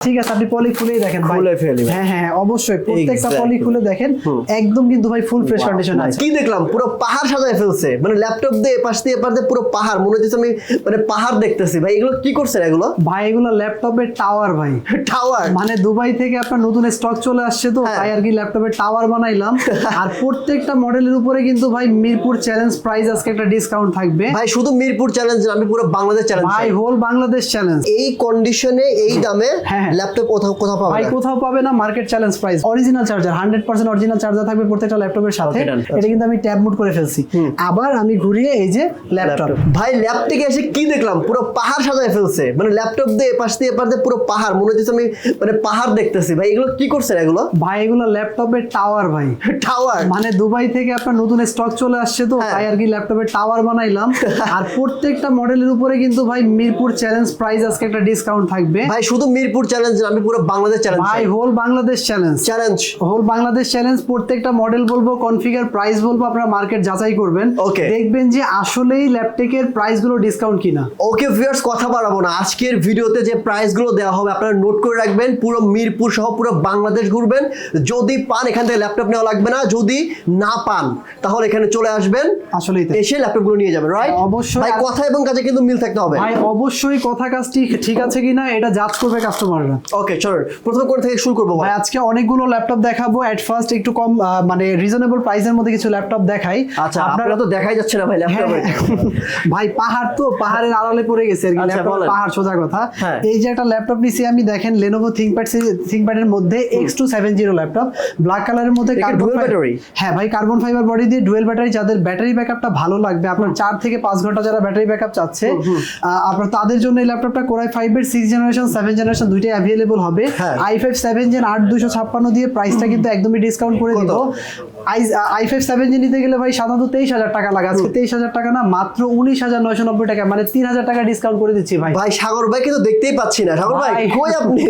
ঠিক আছে আপনি পলি খুলেই দেখেন খুলে ফেলি হ্যাঁ হ্যাঁ অবশ্যই প্রত্যেকটা. পলি খুলে দেখেন একদম কিন্তু ভাই ফুল ফ্রেশ কন্ডিশন আছে। কি দেখলাম? পুরো পাহাড় সাজায় ফেলছে। মানে ল্যাপটপ দিয়ে এপাশ দিয়ে দিয়ে পুরো পাহাড়। মনে হচ্ছে আমি মানে পাহাড় দেখতেছি। ভাই এগুলো কি করছেন এগুলো? ভাই এগুলো ল্যাপটপের টাওয়ার ভাই। টাওয়ার মানে দুবাই থেকে আপনার নতুন স্টক চলে আসছে তো হ্যাঁ। তাই আর কি ল্যাপটপের টাওয়ার বানাইলাম। আর প্রত্যেকটা মডেলের উপরে কিন্তু ভাই মিরপুর চ্যালেঞ্জ প্রাইস আজকে একটা ডিসকাউন্ট থাকবে। ভাই শুধু মিরপুর চ্যালেঞ্জ আমি পুরো বাংলাদেশ চ্যালেঞ্জ ভাই হোল বাংলাদেশ চ্যালেঞ্জ এই কন্ডিশনে এই দামে হ্যাঁ, হ্যাঁ। ল্যাপটপ কোথাও কোথাও পাবে ভাই কোথাও পাবে না market challenge price original charger hundred percent original charger থাকবে প্রত্যেকটা ল্যাপটপের সাথে। এটা কিন্তু আমি ট্যাব মুড করে ফেলছি। আবার আমি ঘুরিয়ে এই যে ল্যাপটপ। ভাই ল্যাপ থেকে এসে কি দেখলাম? পুরো পাহাড় সাজায় ফেলছে। মানে ল্যাপটপ দিয়ে এপাশ দিয়ে দিয়ে পুরো পাহাড়। মনে হচ্ছে আমি মানে পাহাড় দেখতেছি। ভাই এগুলো কি করছেন এগুলো? ভাই এগুলো ল্যাপটপের টাওয়ার ভাই। টাওয়ার মানে দুবাই থেকে আপনার নতুন স্টক চলে আসছে তো হ্যাঁ। তাই আর কি ল্যাপটপের টাওয়ার বানাইলাম। আর প্রত্যেকটা মডেলের উপরে কিন্তু ভাই মিরপুর চ্যালেঞ্জ প্রাইস আজকে একটা ডিসকাউন্ট থাকবে। ভাই শুধু মিরপুর চ্যালেঞ্জ না আমি পুরো বাংলাদেশ চ্যালেঞ্জ ভাই whole Bangladesh challenge challenge whole Bangladesh challenge প্রত্যেকটা মডেল বলব কনফিগার প্রাইস বলব আপনারা মার্কেট যাচাই করবেন। ওকে দেখবেন যে আসলেই ল্যাপটেকের প্রাইসগুলো ডিসকাউন্ট কিনা। ওকে ভিউয়ার্স কথা বাড়াবো না। আজকের ভিডিওতে যে প্রাইসগুলো দেওয়া হবে আপনারা নোট করে রাখবেন। পুরো মিরপুর সহ পুরো বাংলাদেশ ঘুরবেন। যদি পান এখান থেকে ল্যাপটপ নেওয়া লাগবে না। যদি না পান তাহলে এখানে চলে আসবেন। আসলেই তাই। এসে ল্যাপটপগুলো নিয়ে যাবেন রাইট অবশ্যই। ভাই কথা এবং কাজে কিন্তু মিল থাকতে হবে। ভাই অবশ্যই কথা কাজটি ঠিক আছে কিনা এটা জাজ করবে কাস্টমাররা ওকে চলো প্রথম কোন থেকে শুরু করব। ভাই আজকে অনেকগুলো ল্যাপটপ দেখাবো। এট ফার্স্ট একটু কম মানে রিজনেবল প্রাইসের মধ্যে কিছু ল্যাপটপ দেখাই। আচ্ছা আপনারা তো দেখাই যাচ্ছে না ভাই হ্যাঁ, ল্যাপটপে ভাই পাহাড় তো পাহাড়ের আড়ালে পড়ে গেছে আর কি আচ্ছা, ল্যাপটপ পাহাড় সোজা কথা। হ্যাঁ। এই যে একটা ল্যাপটপ নিছি আমি দেখেন লেনোভো থিংকপ্যাড থিংকপ্যাডের মধ্যে X two seven zero laptop black কালারের মধ্যে কার্বন dual হ্যাঁ ভাই কার্বন ফাইবার বডি দিয়ে ডুয়েল ব্যাটারি যাদের ব্যাটারি ব্যাকআপটা ভালো লাগবে আপনার চার থেকে পাঁচ ঘণ্টা যারা ব্যাটারি ব্যাকআপ চাচ্ছে আপনার তাদের জন্য এই ল্যাপটপটা কোরাই ফাইভ এর সিক্স জেনারেশন সেভেন জেনারেশন দুইটাই অ্যাভেলেবল হবে। আই ফাইভ সেভেন জেন আট দুশো ছাপ্পান্ন দিয়ে প্রাইসটা কিন্তু একদমই ডিসকাউন্ট করে দিব। আই ফাইভ সেভেন জেন নিতে গেলে ভাই সাধারণত তেইশ হাজার টাকা লাগে। আজকে তেইশ হাজার টাকা না মাত্র উনিশ হাজার নয়শো নব্বই টাকা মানে তিন হাজার টাকা ডিসকাউন্ট করে দিচ্ছি ভাই। ভাই সাগর ভাই কিন্তু দেখতেই পাচ্ছি না। সাগর ভাই। কই আপনি?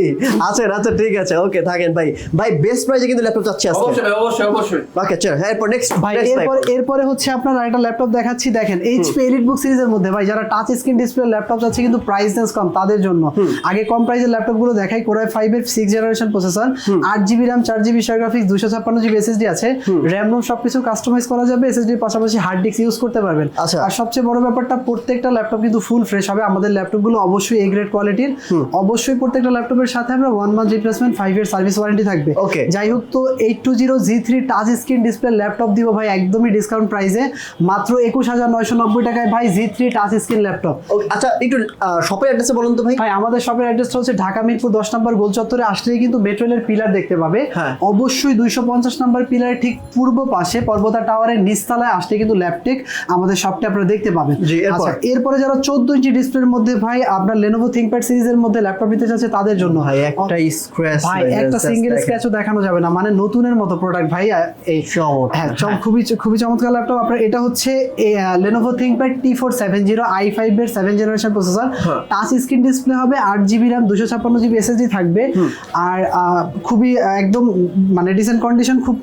আছেন আচ্ছা ঠিক আছে। ওকে থাকেন ভাই। ভাই বেস্ট প্রাইসে কিন্তু ল্যাপটপ চাচ্ছি আজকে। অবশ্যই অবশ্যই অবশ্যই। ওকে চল হ্যাঁ এরপর নেক্সট ভাই এরপর এরপরে হচ্ছে আপনার একটা ল্যাপটপ দেখাচ্ছি। দেখেন এইচপি এলিট বুক সিরিজের মধ্যে ভাই যারা টাচ স্ক্রিন ডিসপ্লে ল্যাপটপ চাচ্ছে কিন্তু প্রাইস রেঞ্জ কম তাদের জন্য। আগে কম প্রাইসের ল্যাপটপগুলো দেখাই কোরাই ফাইভ এর সিক্স জেনারেশন প্রসেসর আট জিবি র্যাম চার জিবি গ্রাফিক্স দুশো ছাপ্পান্ন জিবি এসএসডি আছে। র্যাম রোম সবকিছু কাস্টমাইজ করা যাবে এসএসডির পাশাপাশি হার্ড ডিস্ক ইউজ করতে পারবেন। আচ্ছা। আর সবচেয়ে বড় ব্যাপারটা প্রত্যেকটা ল্যাপটপ কিন্তু ফুল ফ্রেশ হবে। আমাদের ল্যাপটপগুলো অবশ্যই এ গ্রেড কোয়ালিটির অবশ্যই প্রত্যেকটা ল্যাপটপের সাথে আমরা one month replacement five year service warranty থাকবে। Okay. যাই হোক তো eight two zero G three touch screen display laptop দিব ভাই একদমই ডিসকাউন্ট প্রাইসে মাত্র একুশ হাজার নয়শো নব্বই টাকায় ভাই G three touch screen laptop আচ্ছা একটু শপের অ্যাড্রেসে বলুন তো ভাই। ভাই আমাদের শপের অ্যাড্রেসটা হচ্ছে ঢাকা মিরপুর দশ নম্বর গোল চত্বরে আসলেই কিন্তু মেট্রো রেলের পিলার দেখতে পাবে। হ্যাঁ। অবশ্যই দুইশো পঞ্চাশ নম্বর পিলারের ঠিক পূর্ব পাশে পর্বতা টাওয়ারের নিচতলায় আসলে কিন্তু ল্যাপটেক আমাদের শপটা আপনারা দেখতে পাবেন। আচ্ছা এরপরে যারা চোদ্দ ইঞ্চি ডিসপ্লের মধ্যে ভাই আপনার লেনোভো থিংকপ্যাড সিরিজের মধ্যে ল্যাপটপ নিতে চাচ্ছে তাদের জন্য। ভাই একটা স্ক্র্যাচ ভাই একটা সিঙ্গেল স্ক্র্যাচও দেখানো। যাবে না মানে নতুনের মতো প্রোডাক্ট ভাই এই হ্যাঁ খুবই খুবই চমৎকার ল্যাপটপ আপনার এটা হচ্ছে Lenovo ThinkPad T four seven zero i five এর seven generation processor. Touch screen display হবে আট জিবি র্যাম দুশো ছাপ্পান্ন জিবি এসএসডি থাকবে। আর খুবই একদম মানে ডিসেন্ট কন্ডিশন খুব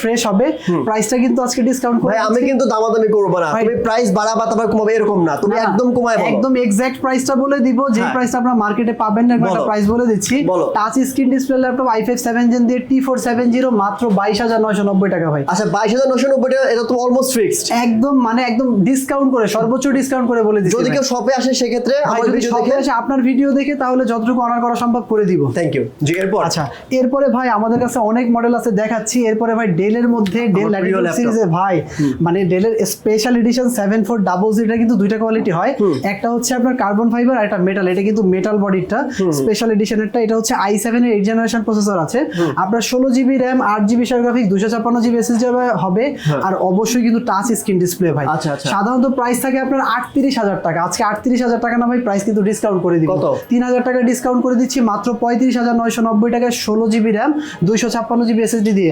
ফ্রেশ হবে। প্রাইসটা কিন্তু আজকে ডিসকাউন্ট ভাই আমি কিন্তু দামাদামি করব না। তুমি প্রাইস বাড়াবা তারপর কমাবে এরকম না। তুমি একদম কমায় বলো। একদম এক্সাক্ট প্রাইসটা বলে দিব। যে হ্যাঁ। প্রাইসটা আপনারা মার্কেটে পাবেন না একটা প্রাইস বলে দিচ্ছি। Touch screen display laptop i five seven gen দিয়ে টি ফোর সেভেন জিরো মাত্র বাইশ হাজার নয়শো নব্বই টাকা ভাই। আচ্ছা বাইশ হাজার নশো নব্বই টাকা এটা তো অলমোস্ট ফিক্সড একদম মানে একদম ডিসকাউন্ট করে সর্বোচ্চ ডিসকাউন্ট করে বলে দিচ্ছি যদি কেউ শপে আসে সেক্ষেত্রে আমার ভিডিও দেখে আপনার ভিডিও দেখে তাহলে যতটুকু অনার করা সম্ভব করে দিব। থ্যাংক ইউ জি এরপর? আচ্ছা এরপরে ভাই আমাদের কাছে অনেক মডেল আছে দেখাচ্ছি। এরপরে ভাই ডেলের মধ্যে ডেল ল্যাটিটিউড। সিরিজে ভাই মানে ডেলের special edition seven four double জিরোটা কিন্তু দুইটা কোয়ালিটি হয়। একটা হচ্ছে আপনার কার্বন ফাইবার আর একটা মেটাল এটা কিন্তু মেটাল বডিটা স্পেশাল এডিশনেরটা এটা হচ্ছে আই সেভেন এর এইট জেনারেশন প্রসেসর আছে। আপনার ষোলো জিবি র্যাম আট জিবি গ্রাফিক্স দুশো ছাপ্পান্ন জিবি এসএসডি হবে। আর অবশ্যই কিন্তু টাচ স্ক্রিন ডিসপ্লে ভাই। হ্যাঁ। আচ্ছা, আচ্ছা। সাধারণত প্রাইস থাকে আপনার আটত্রিশ হাজার টাকা। আজকে আটত্রিশ হাজার টাকা না ভাই প্রাইস কিন্তু ডিসকাউন্ট করে দিব। কত? তিন হাজার টাকা ডিসকাউন্ট করে দিচ্ছি মাত্র পঁয়ত্রিশ হাজার নয়শো নব্বই টাকায় ষোলো জিবি র্যাম দুইশো ছাপ্পান্ন জিবি এসএসডি দিয়ে।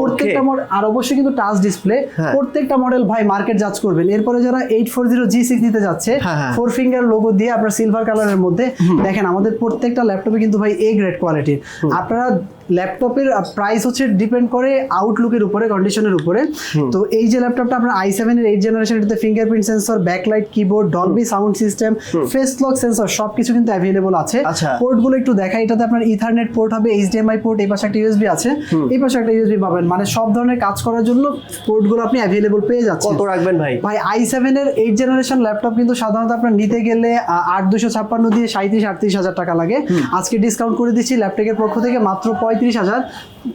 প্রত্যেকটা মডেল আর অবশ্যই কিন্তু টাচ ডিসপ্লে হ্যাঁ। প্রত্যেকটা মডেল ভাই মার্কেট জাজ করবেন। এরপরে যারা eight four zero G six নিতে যাচ্ছে। ফোর ফিঙ্গার লোগো দিয়ে আপনার সিলভার কালারের মধ্যে দেখেন আমাদের প্রত্যেকটা ল্যাপটপে কিন্তু ভাই এ গ্রেড কোয়ালিটির আপনারা ল্যাপটপের প্রাইস হচ্ছে ডিপেন্ড করে আউটলুকের উপরে কন্ডিশনের উপরে। তো এই যে ল্যাপটপটা আপনার আই সেভেন এর এইট জেনারেশন এটাতে fingerprint sensor backlight keyboard Dolby sound system face lock sensor সবকিছু কিন্তু অ্যাভেলেবল আছে। আচ্ছা। পোর্টগুলো একটু দেখাই এটাতে আপনার ইথারনেট পোর্ট হবে এইচডিএমআই পোর্ট এই পাশে একটা ইউএসবি আছে। এই পাশে একটা ইউএসবি পাবেন। মানে সব ধরনের কাজ করার জন্য পোর্টগুলো আপনি অ্যাভেলেবল পেয়ে যাচ্ছেন। কত রাখবেন ভাই? ভাই আই সেভেন এর এইট জেনারেশন ল্যাপটপ কিন্তু সাধারণত আপনার নিতে গেলে আট দুশো ছাপ্পান্ন দিয়ে সাঁত্রিশ আটত্রিশ হাজার টাকা লাগে। আজকে ডিসকাউন্ট করে দিচ্ছি ল্যাপটপের পক্ষ থেকে মাত্র পঁয়ত্রিশ হাজার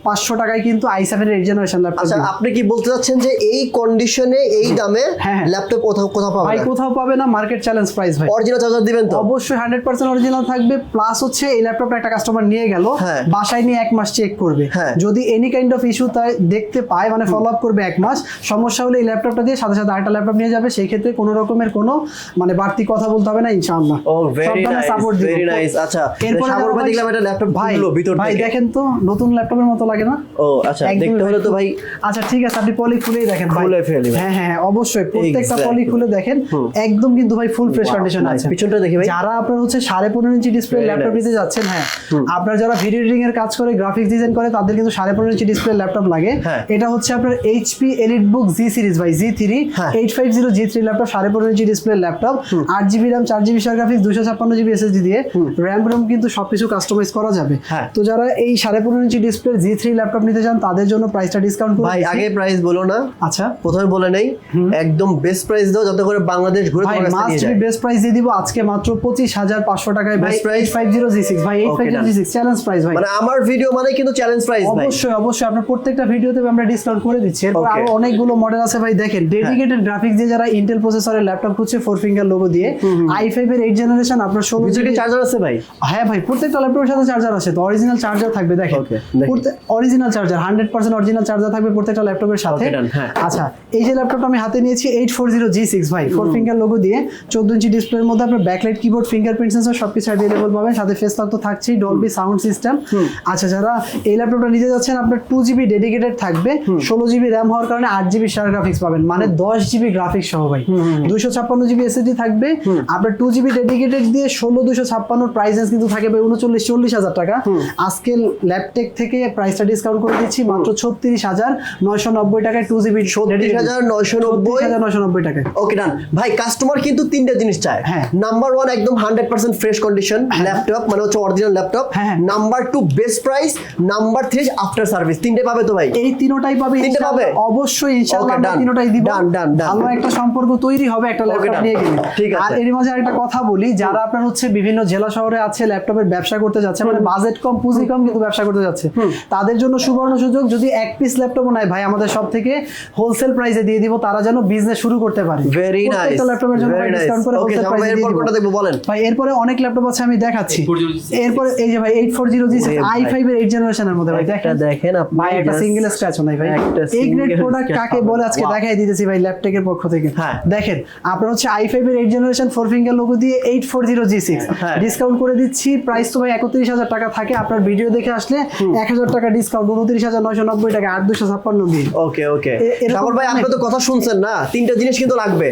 পাঁচশো টাকায় কিন্তু আই সেভেন এর এইট জেনারেশন ল্যাপটপ আচ্ছা আপনি কি বলতে চাচ্ছেন যে এই কন্ডিশনে এই দামে হ্যাঁ, হ্যাঁ। ল্যাপটপ কোথাও কোথাও পাবেন ভাই কোথাও পাবে না মার্কেট চ্যালেঞ্জ প্রাইস ভাই। অরিজিনাল চার্জার দিবেন তো? অবশ্যই হান্ড্রেড পার্সেন্ট অরিজিনাল থাকবে প্লাস হচ্ছে এই ল্যাপটপটা একটা কাস্টমার নিয়ে গেল হ্যাঁ। বাসায় নিয়ে এক মাস চেক করবে। হ্যাঁ। যদি এনি কাইন্ড অফ ইস্যু তাই দেখতে পায় মানে ফলো আপ করবে এক মাস সমস্যা হলে এই ল্যাপটপটা দিয়ে সাথে সাথে আরেকটা ল্যাপটপ নিয়ে যাবে সেই ক্ষেত্রে কোনো রকমের কোনো মানে বাড়তি কথা বলতে হবে না ইনশাআল্লাহ। Oh very nice very nice আচ্ছা এরপরে ভাই- দেখলাম একটা ল্যাপটপ ভাই ভিতর ভাই দেখেন তো নতুন ল্যাপটপের মতো লাগে না? ও আচ্ছা দেখতে হলে তো ভাই আচ্ছা ঠিক আছে আপনি পলি খুলেই দেখেন ভাই। খুলে ফেলি হ্যাঁ হ্যাঁ অবশ্যই প্রত্যেকটা পলি খুলে দেখেন। একদম কিন্তু ভাই ফুল ফ্রেশ কন্ডিশন আছে। পিছনটা দেখি ভাই। যারা আপনার হচ্ছে সাড়ে পনেরো ইঞ্চি ডিসপ্লে ল্যাপটপ নিতে যাচ্ছেন হ্যাঁ আপনার যারা ভিডিও এডিটিং এর কাজ করে গ্রাফিক্স ডিজাইন করে তাদের কিন্তু সাড়ে পনেরো ইঞ্চি ডিসপ্লে ল্যাপটপ লাগে। হ্যাঁ। এটা হচ্ছে আপনার HP Elite Book G series ভাই G three. Eight five zero G three laptop সাড়ে পনেরো ইঞ্চি ডিসপ্লে ল্যাপটপ আট জিবি র্যাম চার জিবি শেয়ার গ্রাফিক্স দুশো ছাপ্পান্ন জিবি এসএসডি দিয়ে। র্যাম রোম কিন্তু সবকিছু কাস্টমাইজ করা যাবে। হ্যাঁ। তো যারা এই সাড়ে পনেরো inch display G three laptop নিতে চান তাদের জন্য প্রাইসটা ডিসকাউন্ট ভাই আগে প্রাইস বলো না। আচ্ছা। প্রথমে বলে নেই একদম বেস্ট প্রাইস দাও যাতে করে বাংলাদেশ ঘুরে তোমার কাছে নিয়ে যায়। বেস্ট প্রাইস দিয়ে দিব আজকে মাত্র পঁচিশ হাজার পাঁচশো টাকায় জিরো জি সিক্স ভাই চ্যালেঞ্জ প্রাইস ভাই। মানে আমার ভিডিও মানে কিন্তু চ্যালেঞ্জ প্রাইস ভাই। অবশ্যই অবশ্যই আপনার প্রত্যেকটা ভিডিওতে আমরা ডিসকাউন্ট করে দিচ্ছি। এরপর আরও অনেকগুলো মডেল আছে ভাই দেখেন ডেডিকেটেড গ্রাফিক্স দিয়ে যারা ইন্টেল প্রসেসরের ল্যাপটপ খুঁজছে ফোর ফিঙ্গার লোগো দিয়ে আই ফাইভ এর এইট জেনারেশন আপনার ষোলো ভিতরে জিবি চার্জার আছে ভাই? হ্যাঁ ভাই প্রত্যেকটা ল্যাপটপের সাথে চার্জার আছে তো অরিজিনাল চার্জার থাকবে দেখেন original charger hundred percent original charger থাকবে প্রত্যেকটা ল্যাপটপের সাথে। হ্যাঁ। আচ্ছা এই যে ল্যাপটপটা আমি হাতে নিয়েছি eight four zero G six ভাই ফোর ফিঙ্গার লোগো দিয়ে চোদ্দ ইঞ্চি ডিসপ্লের মধ্যে আপনার ব্যাকলাইট কিবোর্ড ফিঙ্গারপ্রিন্ট সেন্সর সবকিছু অ্যাভেলেবল পাবেন। সাথে ফেস লক তো থাকছেই ডলবি সাউন্ড সিস্টেম আচ্ছা যারা এই ল্যাপটপটা নিতে যাচ্ছেন আপনার টু জিবি ডেডিকেটেড থাকবে। ষোলো জিবি র্যাম হওয়ার কারণে আট জিবি শেয়ার গ্রাফিক্স পাবেন। মানে দশ জিবি গ্রাফিক্স সহ ভাই। দুশো ছাপ্পান্ন জিবি এসএসডি থাকবে। আপনার টু জিবি ডেডিকেটেড দিয়ে ষোলো দুশো ছাপ্পান্নর প্রাইসেস কিন্তু থাকে ভাই উনচল্লিশ চল্লিশ হাজার টাকা। আজকে ল্যাপটেক থেকে প্রাইসটা ডিসকাউন্ট করে দিচ্ছি মাত্র ছত্রিশ হাজার নয়শো নব্বই টাকায় টু জিবি ছত্রিশ হাজার নয়শো নব্বই? হাজার নয়শো নব্বই টাকায়। ওকে ডান ভাই কাস্টমার কিন্তু তিনটা জিনিস চায়। হ্যাঁ। নাম্বার ওয়ান একদম hundred percent fresh condition laptop মানে হচ্ছে অরিজিনাল ল্যাপটপ হ্যাঁ। Number two best price number three after service তিনটে পাবে তো ভাই? এই তিনোটাই পাবে তিনটে পাবে? অবশ্যই ইনশাআল্লাহ আমরা. তিনোটাই দিব। Done, done, done. ভালো একটা সম্পর্ক তৈরি হবে একটা ল্যাপটপ নিয়ে গেলে। ঠিক আছে। আর এর মাঝে একটা কথা বলি যারা আপনার হচ্ছে বিভিন্ন জেলা শহরে আছে ল্যাপটপের ব্যবসা করতে যাচ্ছে মানে বাজেট কম পুঁজি কম কিন্তু ব্যবসা করতে যাচ্ছে। তাদের জন্য সুবর্ণ সুযোগ যদি এক পিস ল্যাপটপও নাই ভাই আমাদের সব থেকে হোলসেল প্রাইসে দিয়ে দিব তারা যেন বিজনেস শুরু করতে পারে। ভেরি নাইস ল্যাপটপের জন্য ডিসকাউন্ট করে হোলসেল প্রাইসে এরপর কোনটা দেখব বলেন। ভাই এরপরে অনেক ল্যাপটপ আছে আমি দেখাচ্ছি। 840G এরপরে এই যে ভাই এইট ফোর জিরো জি ওরে আই ভাই। ফাইভ এর এইট জেনারেশনের মধ্যে ভাই দেখেন। দেখেন আপনি ভাই একটা সিঙ্গেল স্ক্র্যাচও নাই ভাই। এই গ্রেড প্রোডাক্ট কাকে বলে? আজকে দেখাই দিতেছি ভাই ল্যাপটেকের পক্ষ থেকে। হ্যাঁ। দেখেন আপনার হচ্ছে আই ফাইভ এর eight generation four finger logo দিয়ে eight four zero G six হ্যাঁ। ডিসকাউন্ট করে দিচ্ছি প্রাইস তো ভাই একত্রিশ হাজার টাকা থাকে। আপনার ভিডিও দেখে আসলে এক হাজার টাকা ডিসকাউন্ট উনত্রিশ হাজার নয়শো নব্বই টাকা আট দুশো ছাপ্পান্ন বিল ওকে ওকে। সাগর ভাই আপনি তো কথা শুনছেন না তিনটা জিনিস কিন্তু লাগবে।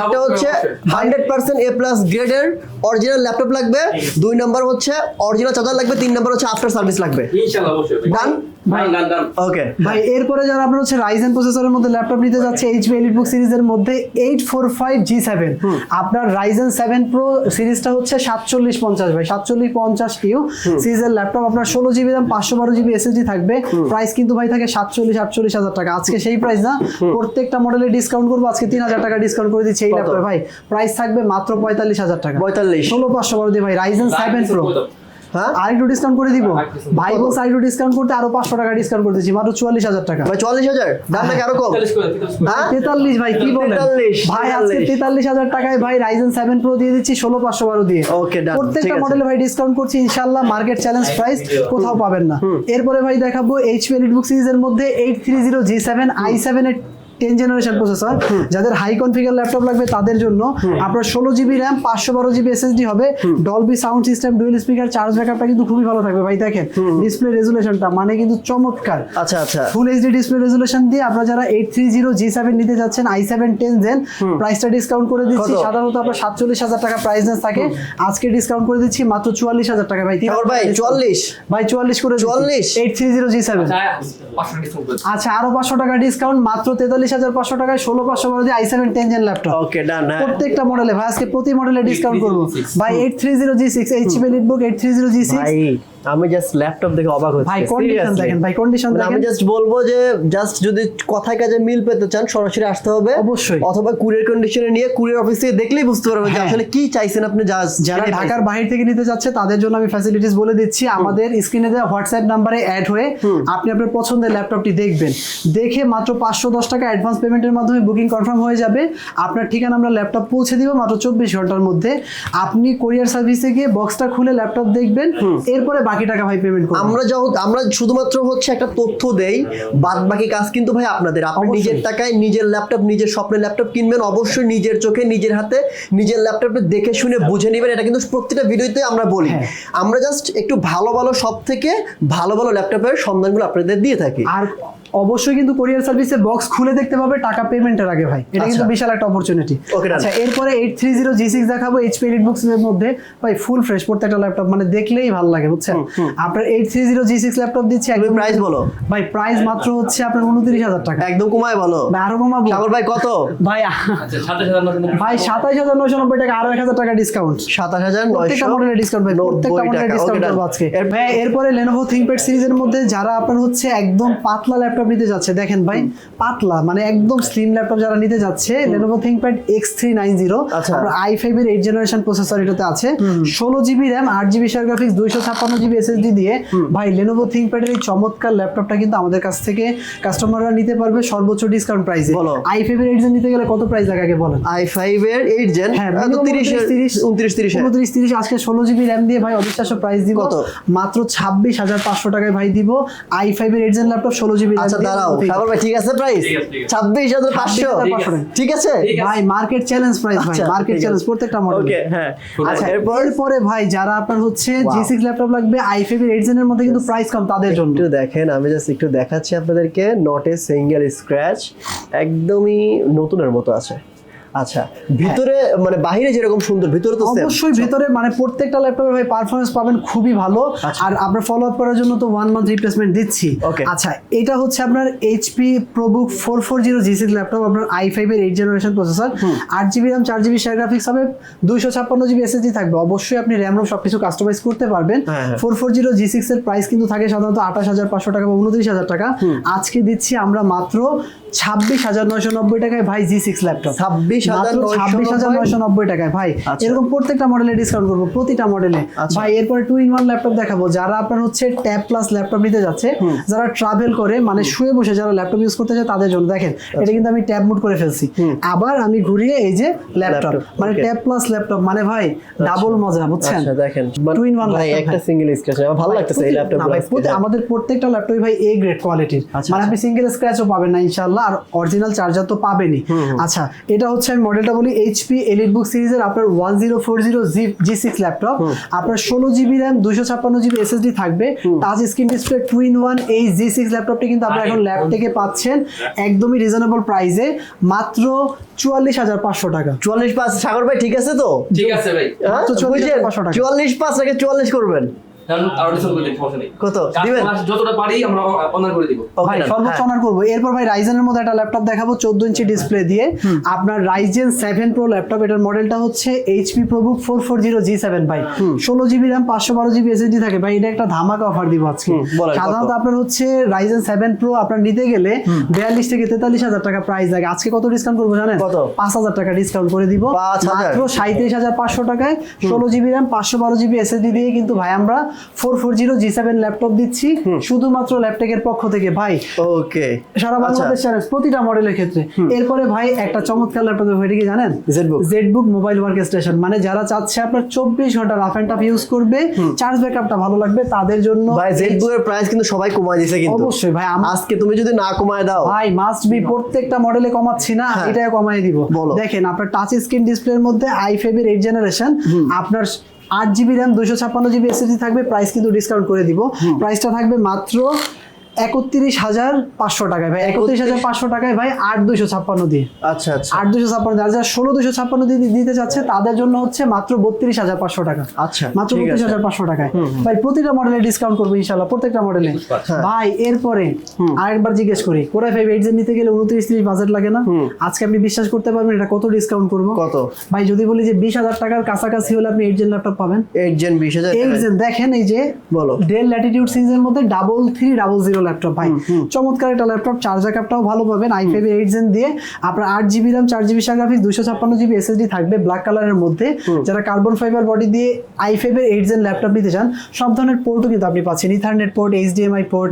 একটা হচ্ছে। হান্ড্রেড পার্সেন্ট এ প্লাস গ্রেডের অরিজিনাল ল্যাপটপ লাগবে দুই নাম্বার হচ্ছে অরিজিনাল চার্জার লাগবে তিন নাম্বার হচ্ছে আফটার সার্ভিস লাগবে। ইনশাআল্লাহ অবশ্যই Done? ভাই। ডান ডান ওকে। ভাই এরপরে যারা আপনার হচ্ছে রাইজেন প্রসেসরের মধ্যে ল্যাপটপ নিতে যাচ্ছে এইচপি এলিটবুক সিরিজের মধ্যে eight four five G seven আপনার রাইজেন সেভেন প্রো সিরিজটা হচ্ছে সাতচল্লিশ পঞ্চাশ ভাই সাতচল্লিশ পঞ্চাশ ইউ সিরিজের ল্যাপটপ আপনার ষোলো জিবি র্যাম পাঁচশো বারো জিবি এসএসডি থাকবে। প্রাইস কিন্তু ভাই থাকে সাতচল্লিশ আটচল্লিশ হাজার টাকা। আজকে সেই প্রাইস না প্রত্যেকটা মডেলে ডিসকাউন্ট করব। আজকে তিন হাজার টাকা ডিসকাউন্ট করে দিচ্ছি এই ল্যাপটপে ভাই। প্রাইস থাকবে মাত্র পঁয়তাল্লিশ হাজার টাকা। পঁয়তাল্লিশ। ষোলো পাঁচশো বারো দিয়ে ভাই রাইজেন সেভেন প্রো হ্যাঁ? আর একটু ডিসকাউন্ট করে দিব। ভাই বলছে আর একটু ডিসকাউন্ট করতে আরও পাঁচশো টাকা ডিসকাউন্ট করে দিচ্ছি মাত্র চুয়াল্লিশ হাজার টাকা। ভাই চুয়াল্লিশ হাজার? দাম নাকি আরও কম? তেতাল্লিশ হ্যাঁ? ভাই কি বলেন? ভাই আজকে তেতাল্লিশ। হাজার টাকায় ভাই রাইজেন সেভেন প্রো দিয়ে দিচ্ছি ষোলো পাঁচশো বারো দিয়ে. ঠিক প্রত্যেকটা। মডেলে ভাই ডিসকাউন্ট করছি ইনশাল্লাহ মার্কেট চ্যালেঞ্জ প্রাইস কোথাও পাবেন না। এরপরে ভাই দেখাবো এইচপি এলিটবুক সিরিজের মধ্যে eight three zero G seven i seven এর টেন জেনারেশন প্রসেসর যাদের হাই কনফিগার ল্যাপটপ লাগবে তাদের জন্য আপনার ষোলো জিবি র্যাম পাঁচশো বারো জিবি এসএসডি হবে। Dolby sound system dual speaker charge ব্যাকআপটা কিন্তু খুবই ভালো থাকবে ভাই দেখেন। ডিসপ্লে রেজুলেশনটা মানে কিন্তু চমৎকার। আচ্ছা আচ্ছা। ফুল এইচডি ডিসপ্লে রেজুলেশন দিয়ে আপনারা যারা eight three zero G seven নিতে যাচ্ছেন আই সেভেন টেন জেন প্রাইসটা ডিসকাউন্ট করে দিচ্ছি। সাধারণত আপনার সাতচল্লিশ হাজার টাকা প্রাইস থাকে। আজকে ডিসকাউন্ট করে দিচ্ছি মাত্র চুয়াল্লিশ হাজার টাকা ভাই ভাই চুয়াল্লিশ। ভাই চুয়াল্লিশ করে 44? Eight three zero G seven আচ্ছা আরও পাঁচশো টাকা ডিসকাউন্ট মাত্র তেতাল্লিশ হাজার পাঁচশো টাকায় ষোলো পাঁচশো বারো i seven ten gen laptop okay done প্রত্যেকটা মডেলে ভাই আজকে প্রতি মডেলে ডিসকাউন্ট করব। ভাই eight three zero G six H EliteBook eight three zero G six আমি জাস্ট ল্যাপটপ দেখে অবাক হচ্ছি ভাই কন্ডিশন দেখেন ভাই কন্ডিশন মানে আমি জাস্ট বলব যে জাস্ট যদি কথায় কাজে মিল পেতে চান সরাসরি আসতে হবে। অবশ্যই। অথবা কুরিয়ার কন্ডিশনে নিয়ে কুরিয়ার অফিস থেকে দেখলেই বুঝতে পারবেন যে হ্যাঁ। আসলে কি চাইছেন আপনি যারা ঢাকার বাইরে থেকে নিতে যাচ্ছে তাদের জন্য আমি ফ্যাসিলিটিস বলে দিচ্ছি। আমাদের স্ক্রিনে দেওয়া হোয়াটসঅ্যাপ নাম্বারে অ্যাড হয়ে আপনি আপনার পছন্দের ল্যাপটপটি দেখবেন। দেখে মাত্র পাঁচশো দশ টাকা অ্যাডভান্স পেমেন্টের মাধ্যমে বুকিং কনফার্ম হয়ে যাবে। আপনার ঠিকানা আমরা ল্যাপটপ পৌঁছে দিব মাত্র চব্বিশ ঘণ্টার মধ্যে। আপনি কোরিয়ার সার্ভিসে গিয়ে বক্সটা খুলে ল্যাপটপ দেখবেন। এরপরে বাকি টাকা ভাই পেমেন্ট করব আমরা যখন আমরা শুধুমাত্র হচ্ছে একটা তথ্য দেই বাদ বাকি কাজ কিন্তু ভাই আপনাদের। আপনি নিজের টাকায় নিজের ল্যাপটপ নিজের স্বপ্নের ল্যাপটপ কিনবেন অবশ্যই নিজের চোখে নিজের হাতে নিজের ল্যাপটপে দেখে শুনে বুঝে নেবেন। এটা কিন্তু প্রত্যেকটা ভিডিওতে আমরা বলি। হ্যাঁ। আমরা জাস্ট একটু ভালো ভালো সব থেকে ভালো ভালো ল্যাপটপের সন্ধানগুলো আপনাদের দিয়ে থাকি। আর অবশ্যই কিন্তু কোরিয়ার সার্ভিসে বক্স খুলে দেখতে পাবে টাকা পেমেন্টের আগে ভাই। এটা কিন্তু আচ্ছা। বিশাল একটা অপরচুনিটি আচ্ছা এরপরে eight three zero G six দেখাবো এইচপি এলিট বুকসের মধ্যে। ভাই ফুল ফ্রেশ প্রত্যেকটা ল্যাপটপ মানে দেখলেই ভালো লাগে বুঝছেন? আপনার eight three zero G six laptop দিচ্ছি একদম প্রাইস বলো। ভাই প্রাইস মাত্র হচ্ছে আপনার উনত্রিশ হাজার টাকা। একদম কমায় বলো। ভাই আরও কমাবো। সাগর ভাই কত? ভাই আচ্ছা সাতাশ হাজার নশো নব্বই ভাই টাকা আরও এক হাজার টাকা ডিসকাউন্ট সাতাশ হাজার প্রত্যেকটা মডেলে ডিসকাউন্ট ভাই প্রত্যেকটা মডেলে ডিসকাউন্ট করব আজকে। ভাই এরপরে Lenovo ThinkPad সিরিজের মধ্যে যারা আপনার হচ্ছে একদম পাতলা ল্যাপটপ নিতে যাচ্ছে দেখেন ভাই পাতলা মানে একদম স্লিম ল্যাপটপ যারা নিতে যাচ্ছে Lenovo ThinkPad X390 আচ্ছা। আপনার i5 এর 8 জেনারেশন প্রসেসর এটাতে আছে 16 GB RAM 8 GB share graphics 256 GB SSD দিয়ে ভাই Lenovo ThinkPad এর এই চমৎকার ল্যাপটপটা কিন্তু আমাদের কাছ থেকে কাস্টমাররা নিতে পারবে সর্বোচ্চ ডিসকাউন্ট প্রাইসে বলো। i5 এর 8 জেন নিতে গেলে কত প্রাইস লাগে আগে বলেন? আই ফাইভ এর এইট জেন হ্যাঁ তিরিশ উনত্রিশ তিরিশ। উনত্রিশ তিরিশ আজকে ষোলো জিবি র্যাম দিয়ে ভাই অবিশ্বাস্য প্রাইস দিব। কত? মাত্র ছাব্বিশ হাজার পাঁচশো টাকায় ভাই দিব আই ফাইভ এর এইট ল্যাপটপ ষোলো জিবি আচ্ছা দাঁড়াও। সাগর ভাই ঠিক আছে প্রাইস। ছাব্বিশ হাজার পাঁচশো। ঠিক আছে। ভাই মার্কেট চ্যালেঞ্জ প্রাইস ভাই। মার্কেট চ্যালেঞ্জ প্রত্যেকটা মডেল হ্যাঁ। আচ্ছা এরপর? ভাই যারা আপনার হচ্ছে জি সিক্স ল্যাপটপ লাগবে আই ফাইভ এর এইট জেনের মধ্যে কিন্তু প্রাইস কম তাদের জন্য। একটু দেখেন আমি জাস্ট একটু দেখাচ্ছি আপনাদেরকে। নট এ সিঙ্গেল স্ক্র্যাচ একদমই নতুনের মতো আছে। আচ্ছা ভিতরে মানে বাইরে যেরকম সুন্দর ভিতরে তো অবশ্যই ভিতরে মানে প্রত্যেকটা ল্যাপটপের ভাই পারফরমেন্স পাবেন খুবই ভালো। আচ্ছা। আর আমরা ফলো আপ করার জন্য তো ওয়ান মান্থ রিপ্লেসমেন্ট দিচ্ছি। আচ্ছা এটা হচ্ছে আপনার HP ProBook four four zero G six laptop আপনার আই ফাইভ এর এইট জেনারেশন প্রসেসর আট জিবি র্যাম চার জিবি শেয়ার গ্রাফিক্স হবে দুইশো ছাপ্পান্ন জিবি এসএসডি থাকবে। অবশ্যই আপনি র্যাম রোম সবকিছু কাস্টমাইজ করতে পারবেন। হ্যাঁ, হ্যাঁ। Four four zero G six এর প্রাইস কিন্তু থাকে সাধারণত আঠাশ হাজার পাঁচশো টাকা বা উনত্রিশ হাজার টাকা। আজকে দিচ্ছি আমরা মাত্র ছাব্বিশ হাজার নয়শো নব্বই টাকায় ভাই জি সিক্স ল্যাপটপ 26,990 ছাব্বিশ হাজার নয়শো নব্বই টাকায়। ভাই আচ্ছা। এরকম প্রত্যেকটা মডেলে ডিসকাউন্ট করব প্রতিটা মডেলে আচ্ছা। ভাই এরপরে টু ইন ওয়ান ল্যাপটপ দেখাবো। যারা আপনার হচ্ছে ট্যাব প্লাস ল্যাপটপ নিতে যাচ্ছে যারা ট্রাভেল করে মানে শুয়ে বসে যারা ল্যাপটপ ইউজ করতে চায় তাদের জন্য। দেখেন আচ্ছা। এটা কিন্তু আমি ট্যাব মুড করে ফেলছি। আবার আমি ঘুরিয়ে এই যে ল্যাপটপ মানে ট্যাব প্লাস ল্যাপটপ মানে ভাই ডাবল মজা বুঝছেন? আচ্ছা দেখেন। টু ইন ওয়ান ভাই একটা সিঙ্গেল স্ক্র্যাচ আমার ভালো লাগতেছে এই ল্যাপটপ আমাদের প্রত্যেকটা ল্যাপটপ ভাই এ গ্রেড কোয়ালিটির আচ্ছা, মানে আপনি সিঙ্গেল স্ক্র্যাচও পাবেন না ইনশাআল্লাহ আর অরিজিনাল চার্জার তো পাবেনই। আচ্ছা এটা হচ্ছে আমি মডেলটা বলি এইচপি এলিট বুক সিরিজের আপনার one zero four zero G G six laptop আপনার ষোলো জিবি র্যাম দুশো ছাপ্পান্ন জিবি এসএসডি থাকবে। Touch screen display two in one এই জি সিক্স ল্যাপটপটি কিন্তু আপনারা এখন ল্যাব থেকে পাচ্ছেন একদমই রিজনেবল প্রাইসে মাত্র চুয়াল্লিশ হাজার পাঁচশো টাকা। চুয়াল্লিশ পাঁচ সাগর ভাই ঠিক আছে তো? ঠিক আছে ভাই। হ্যাঁ? মাত্র 44,500 টাকা। চুয়াল্লিশ পাঁচ আগে চুয়াল্লিশ করবেন। কত? দিবেন? যতটা পারি আমরা অনার করে দিব। সর্বোচ্চ হ্যাঁ। অনার করব। এরপর ভাই রাইজেনের মধ্যে একটা ল্যাপটপ দেখাবো চোদ্দ ইঞ্চি ডিসপ্লে দিয়ে। আপনার রাইজেন সেভেন প্রো ল্যাপটপ এটার মডেলটা হচ্ছে HP ProBook four four zero G seven ভাই। ষোলো জিবি র্যাম পাঁচশো বারো জিবি এসএসডি থাকে। ভাই এটা একটা ধামাকা অফার দিব আজকে। হুম, বলেন, কত? সাধারণত আপনার হচ্ছে রাইজেন সেভেন প্রো আপনার নিতে গেলে বিয়াল্লিশ থেকে তেতাল্লিশ হাজার টাকা প্রাইস লাগে। আজকে কত ডিসকাউন্ট করব জানেন? কত? পাঁচ হাজার টাকা ডিসকাউন্ট করে দিব। মাত্র সাঁত্রিশ হাজার পাঁচশো টাকায় ষোলো জিবি র্যাম পাঁচশো বারো জিবি এসএসডি দিয়ে কিন্তু ভাই আমরা four four zero G seven laptop দিচ্ছি শুধুমাত্র ল্যাপটপের পক্ষ থেকে। ভাই ওকে। সারা বাংলাদেশ চ্যালেঞ্জ প্রতিটা মডেলের ক্ষেত্রে। এরপরে ভাই একটা চমৎকার ল্যাপটপ হয়ে কি জানেন? ZBook। ZBook mobile work station মানে যারা চাচ্ছে আপনার চব্বিশ ঘণ্টা রাফ অ্যান্ড টাফ ইউজ করবে চার্জ ব্যাকআপটা ভালো লাগবে তাদের জন্য ভাই জেড এর প্রাইস কিন্তু সবাই কমায় দিয়েছে কিন্তু। অবশ্যই ভাই আজকে তুমি যদি না কমায় দাও। ভাই মাস্ট বি প্রত্যেকটা মডেলে কমাচ্ছি না হ্যাঁ। এটাও কমাই দিব। দেখেন আপনার টাচ স্ক্রিন ডিসপ্লের মধ্যে আই ফাইভ এর এইট জেনারেশন আপনার আট জিবি র্যাম দুশো ছাপ্পান্ন জিবি এসএসডি থাকবে প্রাইস কিন্তু ডিসকাউন্ট করে দিব। প্রাইসটা থাকবে মাত্র একত্রিশ হাজার পাঁচশো টাকায় ভাই একত্রিশ হাজার পাঁচশো টাকায় ভাই আট দুশো ছাপ্পান্ন দিয়ে। আচ্ছা আচ্ছা। আট দুশো ছাপ্পান্ন আর যারা ষোলো দুশো ছাপ্পান্ন দিয়ে দিতে চাচ্ছে তাদের জন্য হচ্ছে মাত্র বত্রিশ হাজার পাঁচশো টাকা। আচ্ছা, মাত্র বত্রিশ হাজার পাঁচশো টাকায়। ভাই প্রতিটা মডেলে ডিসকাউন্ট করব ইনশাল্লাহ প্রত্যেকটা মডেলে হ্যাঁ। ভাই এরপরে আরেকবার জিজ্ঞেস করি ফাইভ এইট নিতে গেলে উনত্রিশ ত্রিশ বাজেট লাগে না? আজকে আপনি বিশ্বাস করতে পারবেন এটা কত ডিসকাউন্ট করব? কত? ভাই যদি বলি যে বিশ হাজার টাকার কাছাকাছি হলে আপনি এইট জেন ল্যাপটপ পাবেন। এইট জেন বিশ হাজার এইট জেন দেখেন এই যে বলো। ডেল ল্যাটিটিউড সিরিজের মধ্যে double three double zero laptop ভাই। চমৎকার একটা ল্যাপটপ চার্জার ক্যাপটাও ভালো পাবেন আই ফাইভ এইট জেন দিয়ে। আপনার আট জিবি র্যাম চার জিবি গ্রাফিক্স দুশো ছাপ্পান্ন জিবি এসএসডি থাকবে ব্ল্যাক কালারের মধ্যে। যারা কার্বন ফাইবার বডি দিয়ে আই ফাইভ এর এইট জেন ল্যাপটপ নিতে চান সব ধরনের পোর্টও কিন্তু আপনি পাচ্ছেন। Ethernet port HDMI port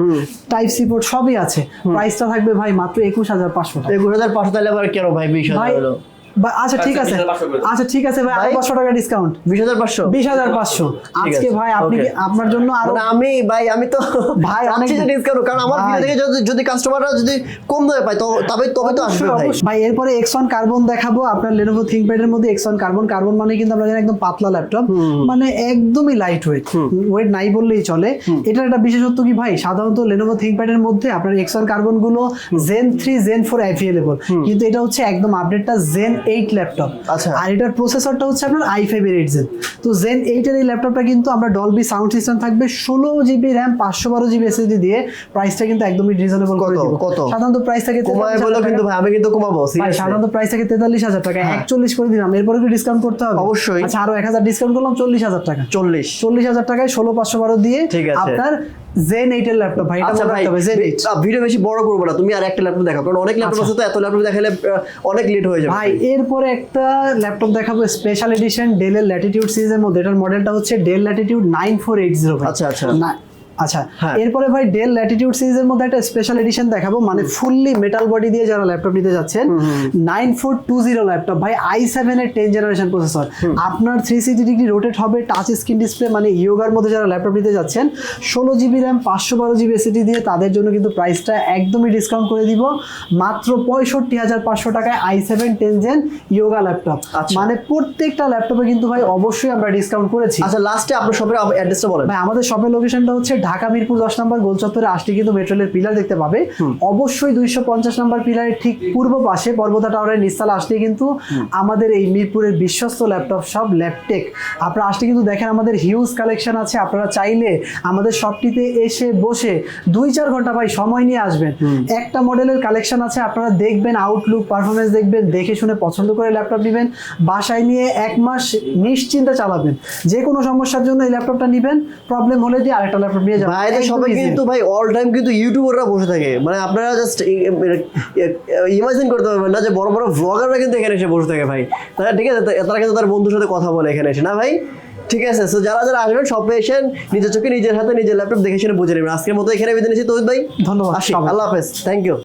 type C port সবই আছে। প্রাইসটা থাকবে ভাই মাত্র একুশ হাজার পাঁচশো একুশ হাজার পাঁচশো তাহলে আবার কেন ভাই বিশ হাজার আচ্ছা ঠিক আছে। 20,500 করে দাও। আচ্ছা ঠিক আছে ভাই পাঁচশো টাকা ডিসকাউন্ট বিশ হাজার পাঁচশো। বিশ হাজার পাঁচশো। আজকে ভাই আপনি আপনার জন্য আরও মানে আমি ভাই আমি তো ভাই, অনেক- ডিসকাউন্ট কারণ আমার থেকে যদি যদি কাস্টমাররা যদি কম দামে পায় তো তবে তবে তো আসবে ভাই। ভাই এরপরে এক্স ওয়ান কার্বন দেখাবো আপনার লেনোভো থিঙ্কপ্যাড এর মধ্যে এক্স ওয়ান কার্বন কার্বন মানে কিন্তু আমরা জানি একদম পাতলা ল্যাপটপ মানে একদমই লাইট ওয়েট ওয়েট নাই বললেই চলে। এটার একটা বিশেষত্ব কি ভাই? সাধারণত লেনোভো থিঙ্কপ্যাড এর মধ্যে আপনার X one কার্বনগুলো gen three gen four available কিন্তু এটা হচ্ছে একদম আপডেটটা জেন এইট ল্যাপটপ আচ্ছা। আর এটার প্রসেসরটা হচ্ছে আপনার আই ফাইভ এর এইট জেন তো জেন এইট এর এই ল্যাপটপটা কিন্তু আমরা ডলবি সাউন্ড সিস্টেম থাকবে ষোলো জিবি র্যাম পাঁচশো বারো জিবি এসএসডি দিয়ে প্রাইসটা কিন্তু একদমই রিজনেবল কত? কত? সাধারণত প্রাইস থাকে কমায় বলো কিন্তু ভাই আমি কিন্তু কমাবো সাধারণত প্রাইস থাকে তেতাল্লিশ হাজার টাকা একচল্লিশ করে দিলাম এরপরে কি ডিসকাউন্ট করতে হবে? অবশ্যই। আচ্ছা আরও এক হাজার ডিসকাউন্ট করলাম চল্লিশ হাজার টাকা। চল্লিশ। চল্লিশ হাজার টাকায় ষোলো পাঁচশো বারো দিয়ে আপনার জেন এইটের ল্যাপটপ ভাই এটা আচ্ছা মনে ভাই রাখতে জেন ভিডিও বেশি বড় করব না তুমি আর একটা ল্যাপটপ দেখাও কারণ অনেক ল্যাপটপ আছে তো এত ল্যাপটপ দেখালে অনেক লেট হয়ে যাবে। ভাই এরপরে একটা ল্যাপটপ দেখাবো স্পেশাল এডিশন ডেলের ল্যাটিটিউড সিরিজের মধ্যে এটার মডেলটা হচ্ছে Dell Latitude nine four eight zero আচ্ছা, আচ্ছা। আচ্ছা হ্যাঁ। এরপরে ভাই ডেল ল্যাটিটিউড সিরিজের মধ্যে একটা স্পেশাল এডিশন দেখাবো মানে ফুললি মেটাল বডি দিয়ে যারা ল্যাপটপ নিতে যাচ্ছেন nine four two zero laptop ভাই আই সেভেন এর টেন জেনারেশন প্রসেসর আপনার থ্রি সিক্সটি ডিগ্রি রোটেট হবে টাচ স্ক্রিন ডিসপ্লে মানে ইয়োগার মধ্যে যারা ল্যাপটপ নিতে যাচ্ছেন ষোলো জিবি র্যাম পাঁচশো বারো জিবি এসিডি দিয়ে তাদের জন্য কিন্তু প্রাইসটা একদমই ডিসকাউন্ট করে দিব। মাত্র পঁয়ষট্টি হাজার পাঁচশো টাকায় I seven ten gen Yoga laptop. মানে প্রত্যেকটা ল্যাপটপে কিন্তু ভাই অবশ্যই আমরা ডিসকাউন্ট করেছি। আচ্ছা লাস্টে আপনার শপের অ্যাড্রেসটা বলেন। ভাই আমাদের শপের লোকেশনটা হচ্ছে ঢাকা মিরপুর দশ নম্বর গোল চত্বরে আসলে কিন্তু মেট্রোলের পিলার দেখতে পাবে। অবশ্যই দুইশো পঞ্চাশ নম্বর পিলারের ঠিক পূর্ব পাশে পর্বতা টাওয়ারের নিস্তালা আসলে কিন্তু আমাদের এই মিরপুরের বিশ্বস্ত ল্যাপটপ সব ল্যাপটেক। আপনারা আসলে কিন্তু দেখেন আমাদের হিউজ কালেকশন আছে আপনারা চাইলে আমাদের শপটিতে এসে বসে দুই চার ঘণ্টা ভাই সময় নিয়ে আসবেন। একটা মডেলের কালেকশন আছে আপনারা দেখবেন আউটলুক পারফরমেন্স দেখবেন দেখে শুনে পছন্দ করে ল্যাপটপ নেবেন বাসায় নিয়ে এক মাস নিশ্চিন্তে চালাবেন। যে কোনো সমস্যার জন্য এই ল্যাপটপটা নেবেন প্রবলেম হলে দিয়ে আরেকটা ল্যাপটপ নিয়ে যাবেন ভাইদের সবাই কিন্তু ভাই অল টাইম কিন্তু ইউটিউবাররা বসে থাকে। মানে আপনারা জাস্ট ইমাজিন করতে পারবেন না যে বড় বড় ব্লগাররা কিন্তু এখানে এসে বসে থাকে ভাই। তারা ঠিক আছে তারা কিন্তু তার বন্ধুর সাথে কথা বলে এখানে এসে। না ভাই? ঠিক আছে সো যারা যারা আসবেন শপে এসে নিজের চোখে নিজের হাতে নিজের ল্যাপটপ দেখে শুনে বুঝে নেবেন। আজকের মতো এখানে বেঁধে নিয়েছি তৌহিদ ভাই। ধন্যবাদ আল্লাহ হাফেজ। Thank you